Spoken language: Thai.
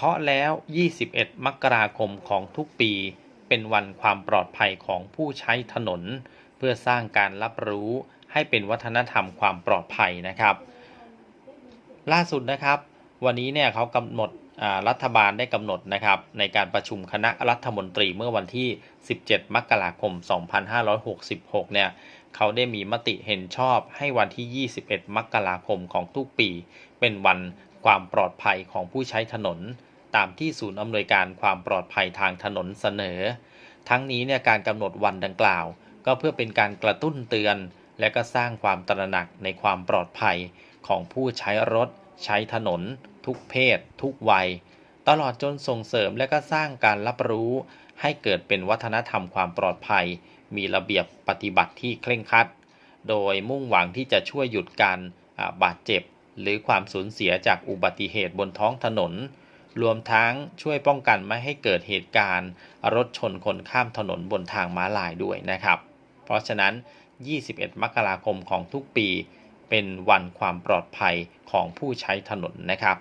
เคาะแล้ว 21 มกราคมของทุกปี เป็นวันความปลอดภัยของผู้ใช้ถนน เพื่อสร้างการรับรู้ให้เป็นวัฒนธรรมความปลอดภัยนะครับ ล่าสุดนะครับ วันนี้เนี่ยเขากำหนดรัฐบาลได้กำหนดนะครับในการประชุมคณะรัฐมนตรีเมื่อวันที่ 17 มกราคม 2566 เนี่ยเขาได้มีมติเห็นชอบให้วันที่ 21 มกราคมของทุกปี เป็นวันความปลอดภัยของผู้ใช้ถนน ตามที่ศูนย์อำนวยการความปลอดภัยทางถนนเสนอ ทั้งนี้เนี่ยการกำหนดวันดังกล่าว ก็เพื่อเป็นการกระตุ้นเตือน และก็สร้างความตระหนักในความปลอดภัยของผู้ใช้รถ ใช้ถนน ทุกเพศ ทุกวัย ตลอดจนส่งเสริมและก็สร้างการรับรู้ ให้เกิดเป็นวัฒนธรรมความปลอดภัย มีระเบียบปฏิบัติที่เคร่งครัด โดยมุ่งหวังที่จะช่วยหยุดการบาดเจ็บ หรือความสูญเสียจากอุบัติเหตุบนท้องถนน รวมทั้งช่วยป้องกันไม่ให้เกิดเหตุการณ์รถชนคนข้ามถนนบนทางม้าลายด้วยนะครับ เพราะฉะนั้น 21 มกราคมของทุกปี เป็นวันความปลอดภัยของผู้ใช้ถนนนะครับ